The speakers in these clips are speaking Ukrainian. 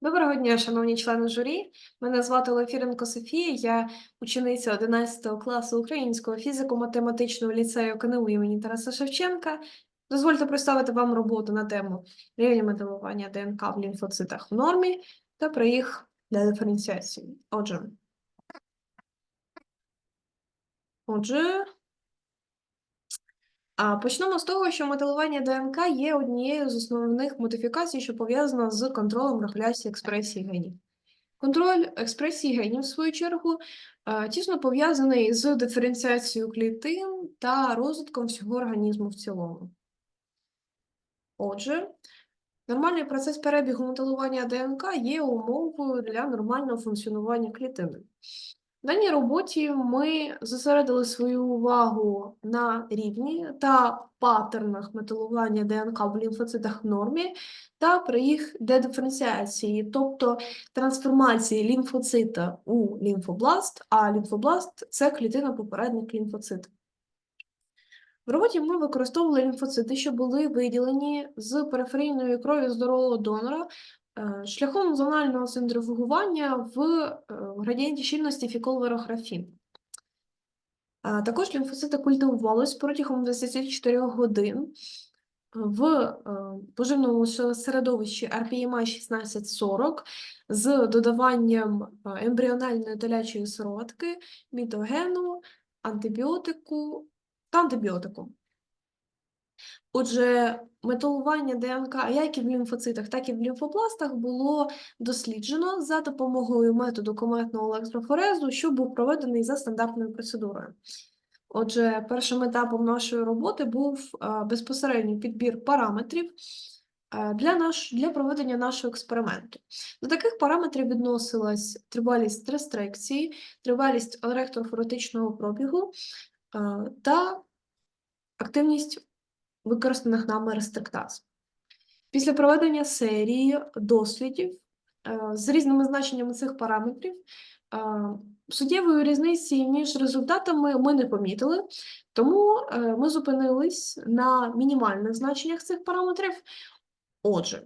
Доброго дня, шановні члени журі. Мене звати Лефіренко Софія, я учениця 11 класу Українського фізико-математичного ліцею КНУ імені Тараса Шевченка. Дозвольте представити вам роботу на тему рівня металування ДНК в лімфоцитах в нормі та про їх для диференціації. Отже, Отже, почнемо з того, що металування ДНК є однією з основних модифікацій, що пов'язана з контролем регуляції експресії генів. Контроль експресії генів, в свою чергу, е, тісно пов'язаний з диференціацією клітин та розвитком всього організму в цілому. Отже, нормальний процес перебігу металування ДНК є умовою для нормального функціонування клітини. В даній роботі ми зосередили свою увагу на рівні та паттернах металування ДНК в лімфоцитах в нормі та при їх дедиференціації, тобто трансформації лімфоцита у лімфобласт, а лімфобласт це клітина попередник лімфоцита. В роботі ми використовували лімфоцити, що були виділені з периферійної крові здорового донора шляхом зонального центрифугування в е, градієнті щільності фіколверографін. Також лімфоцити культивувались протягом 24 годин в е, поживному середовищі RPMA 1640 з додаванням е, ембріональної телячої сироватки, мітогену, антибіотику та антибіотику. Отже, металування ДНК як і в лімфоцитах, так і в лімфобластах було досліджено за допомогою методу кометного електрофорезу, що був проведений за стандартною процедурою. Отже, першим етапом нашої роботи був е, безпосередній підбір параметрів е, для, наш, для проведення нашого експерименту. До таких параметрів відносилась тривалість рестрикції, тривалість електрофоротичного пробігу е, та активність використаних нами рестриктаз. Після проведення серії дослідів е, з різними значеннями цих параметрів е, суттєвої різниці між результатами ми не помітили, тому е, ми зупинились на мінімальних значеннях цих параметрів. Отже,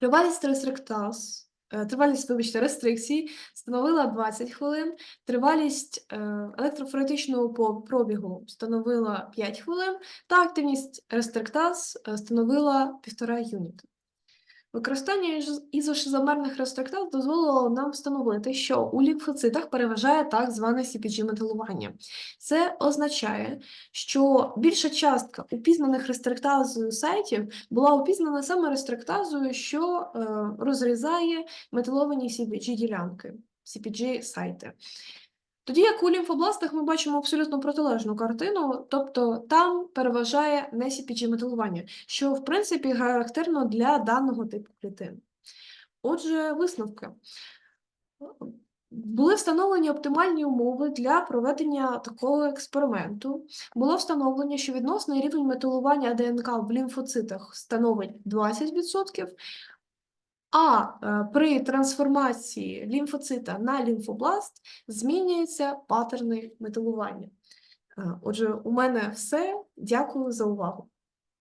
тривалість рестриктаз, тривалість, вибачте, рестрикції становила 20 хвилин, тривалість е, електрофоретичного пробігу становила 5 хвилин, та активність рестриктаз е, становила 1,5 юніта. Використання із- ізошизомерних рестриктаз дозволило нам встановити, що у лімфоцитах переважає так зване CPG-металування. Це означає, що більша частка упізнаних рестриктазою сайтів була упізнана саме рестриктазою, що е, розрізає металовані CPG-ділянки, CPG-сайти. Тоді як у лімфобластах ми бачимо абсолютно протилежну картину, тобто там переважає не CPG-металування, що в принципі характерно для даного типу клітин. Отже, висновки. Були встановлені оптимальні умови для проведення такого експерименту. Було встановлено, що відносний рівень металування ДНК в лімфоцитах становить 20%, а е, при трансформації лімфоцита на лімфобласт змінюються паттерни металування. Е, Отже, у мене все. Дякую за увагу.